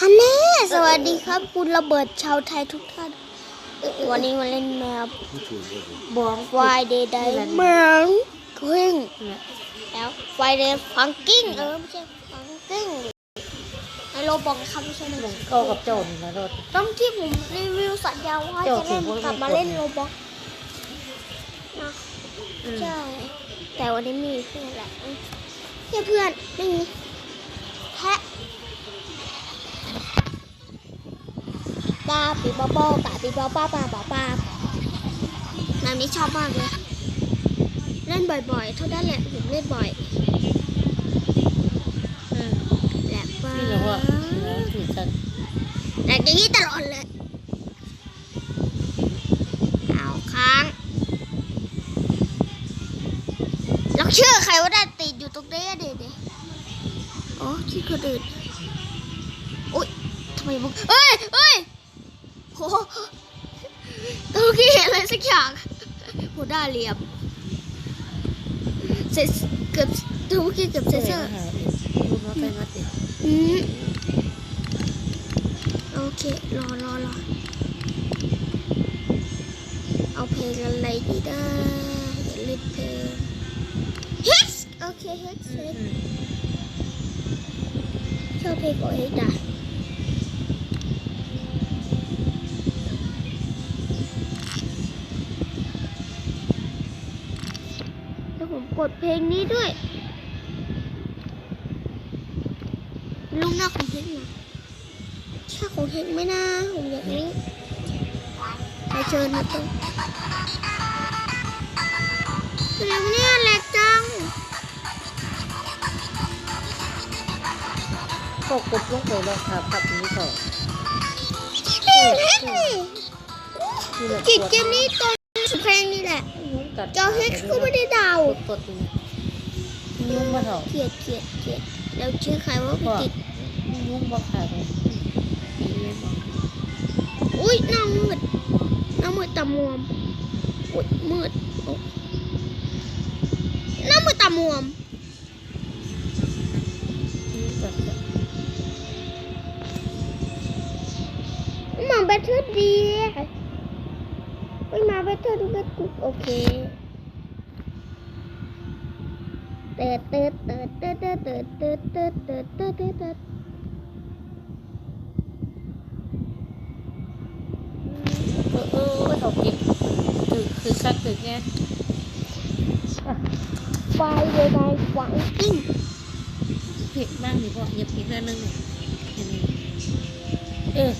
ฮันเน่สวัสดีครับ คุณระเบิดชาวไทยทุกท่าน วันนี้มาเล่นแมวบองไฟเดย์ไดแมวกิ้งแล้วไฟเดย์ฟังกิ้งเออไม่ใช่ฟังกิ้งในโลบอกนะครับไม่ใช่ในก็กับโจรนะรถต้องที่ผมรีวิวสัญญาว่าเจ้าจะเล่นถือว่ากลับมาไม่กดเล่นโลบอกนะใช่แต่วันนี้มีเพื่อนแหละเนี่ยเพื่อนไม่มีแพะ ปลาปีบอบบปลาปีบอป้าปลาปลาปลาแบบนี้ชอบมากเลย เล่นบ่อยๆเท่านั้นแหละผมเล่นบ่อยอืมแหลกปลานี่เหรอวะนี่ถือกันแหลกอย่างนี้ตลอดเลย เอาค้างแล้วชื่อใครว่าได้ติดอยู่ตรงนี้อะเด็ดๆอ๋อชื่อคนอื่นโอ๊ยทำไมมึงเอ้ยเอ้ยโหตรงนี้เห็นอะไรสักอย่างโหด้าเหลี่ยมเซสเกือบตรงนี้เกือบเซนเซอร์รูมาไปมาติดโอเค รอรอรอเอาเพลงอะไรดีได้อย่าล่นเพลง Hits โอเค Hits Hits ชอบเพลงของ Hits อะ แล้วผมกดเพลงนี้ด้วย ลูกหน้าของเฮกนะใช่ของเฮกไหม่นะผมอยากรู้ไปเชิญนะต้องเร็วเนี่ยแหลกจังก็กดลงไปลองขาพับนี้ก่อนเฮ้ยเฮ้ยนี่แหละจิตเกมนี้ตอนเพลงนี่แหละ กัดจอเฮกก็ไม่ได้ดาวกดกดตรงนี้ยุ่งมาเถอะเกลียดเกลียดเกลียดแล้วชื่อใครว่าไปติดยุ่งมาขาดเลยปีเล่นมาอุ้ยหน้ามืดหน้ามืดตามัวมอุ้ยมืดโอ๊ะหน้ามืดตามัวมกัดมาเบเทอร์ดี ไปมาเบเทอร์ดูเบกุโอเคเติร์ดเติร์ดเติร์ดเติร์ดเติร์ดเติร์ดเติร์ดเติร์ดเติร์ดเติร์ดเติร์ดเออเออถกเก็บคือคือคักคือแง่ไฟเดย์ไนหวังกิ้งเผ็ดบ้างดิพ่ออย่าเผ็ดแล้วนึงเนี่ยเห็น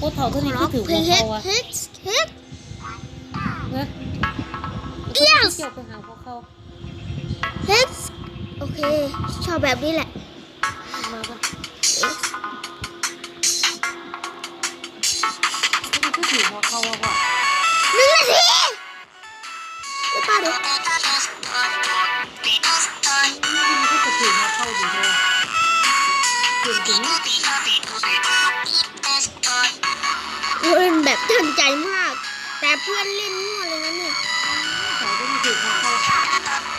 ไหมเออโอ้เถาตัวนี้ก็ถือว่าเขาอะเฮกเฮกนะ Yes เกี่ยวไปหาพวกเขาเฮกโอเค ชอบแบบนี้แหละ มาปะ X เขาก็ถือว่าเขาว่าว่าหนึ่งนาทีไปป้าดูเขาก็ถือว่าเขาอยู่เลย เก่งจริงเล่นแบบทันใจมาก แต่เพื่อนเล่นมั่วเลยนะเนี่ยใส่ต้องถือของเขา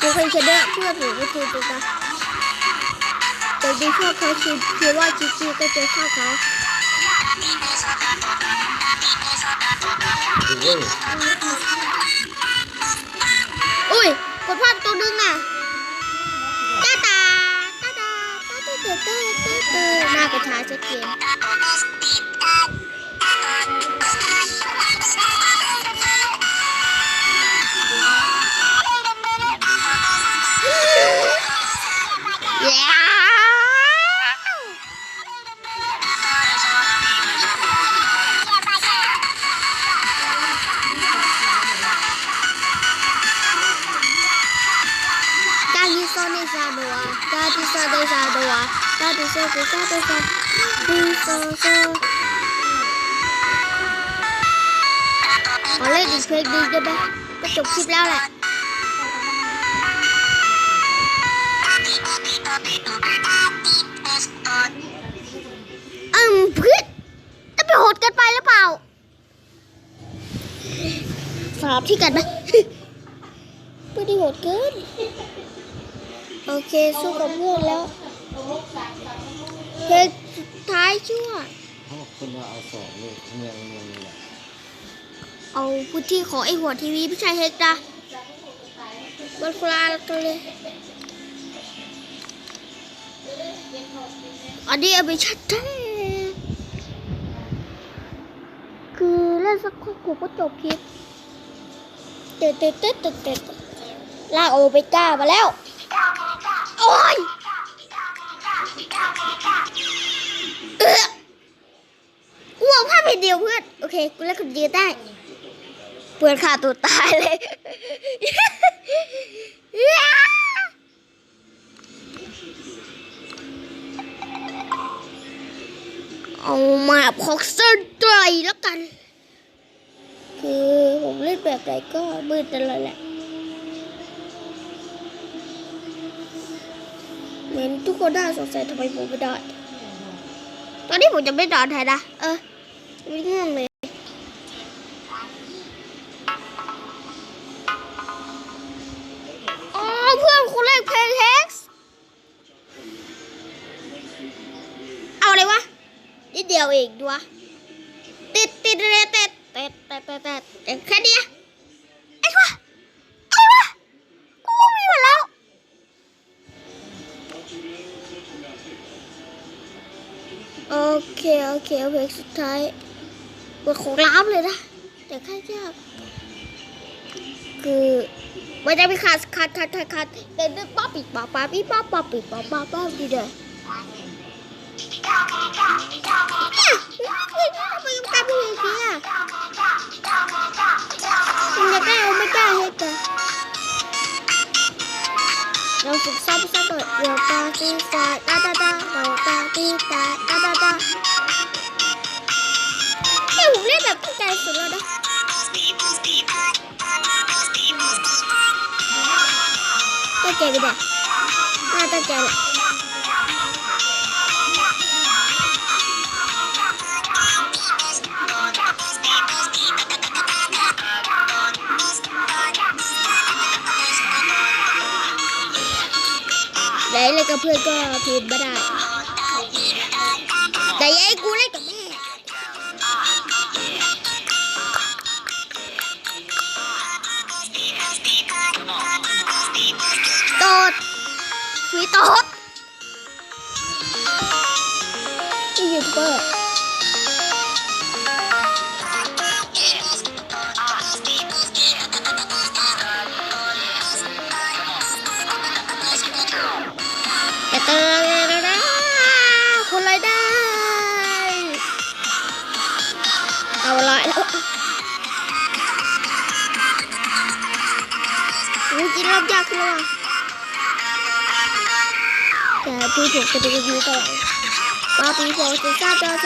กูเคยชนะเพื่อนผมก็คือตัวกันแต่ดีชอบเขาคือคือว่าจีจีก็จะฆ่าเขาอุ้ยกดพลาดตัวนึงอะตาตาตาตาตาตาตาตาตาตาหน้ากระชาชัดเจนาดซาโดวาดาดิซาเดซาเดซาดิซาซาขอเล่นอีกเพลงหนึงได้ไหมก็จบคลิปแล้วแหละอืมพื่จะไปโหดกันไปหรือเปล่าสลับที่กันไหมไม่ได้โหดเกิน โอเค สู้กับเพื่อนแล้ว เพลงสุดท้ายชั่วเขาบอกคนว่าเอาสองเลยเมืองเมืองนี่แหละเอาพื้นที่ของไอหัวทีวีไม่ใช่เฮกนะมันคนละอันกันเลยอันนี้เอาไปชัดแท้คือเล่นสักพักกูก็จบคลิปเต็ดเต็ดเต็ดเต็ดเต็ดลากโอเปก้ามาแล้ว โอ้ย กูเอาภาพเพจเดียวเพื่อน โอเค กูเล่นคนเดียวได้เพื่อนขาตัวตายเลยเอามาพอกเซอร์ไตรแล้วกัน คือผมเล่นแบบไหนก็มืดตลอดแหละเหมือนทุกคนได้สงสัยทำไมผมไม่ได้ ตอนนี้ผมจะไม่ดอนไทยนะ เออไม่ง่วงเลยอ๋อเพื่อนคุณเล่นเพลงเฮกซ์เอาเลยวะ นิดเดียวเองดูวะติดติดเลยติดติดติดติดติดติดแค่นี้ เค โอเคเพลงสุดท้ายบทของล้ามเลยนะ แต่ค่ายาก คือมันจะมีขาดขาดขาดขาดขาดเดินป๊อปปิดป๊อปป๊อปปิดป๊อปป๊อปปิดป๊อปป๊อปป๊อปดีเด้อทำไมยังกล้าพูดอย่างนี้อะมันจะกล้าเอไม่กล้าเฮ็ดอะเราฝึกซ้ำซ้ำหน่อยเดี๋ยวตาตีตาตาตาตาตาตีตา เล่นแบบตั้งใจสุดแล้วนะตั้งใจไปเด็น่าตั้งใจแหละไหนเล่นกับเพื่อนก็พิมพ์ไม่ได้แต่อยัยกูเล่นกับ ฟีโตดนี่ยูทูบเบอร์แต่เตอร์นะคนไรได้ เอาละแล้วอู้กินรอบยากขึ้นแล้วอะ แต่พี่ผมจะไปรีวิวต่อปาปีโฟจะจ้าจ้าจ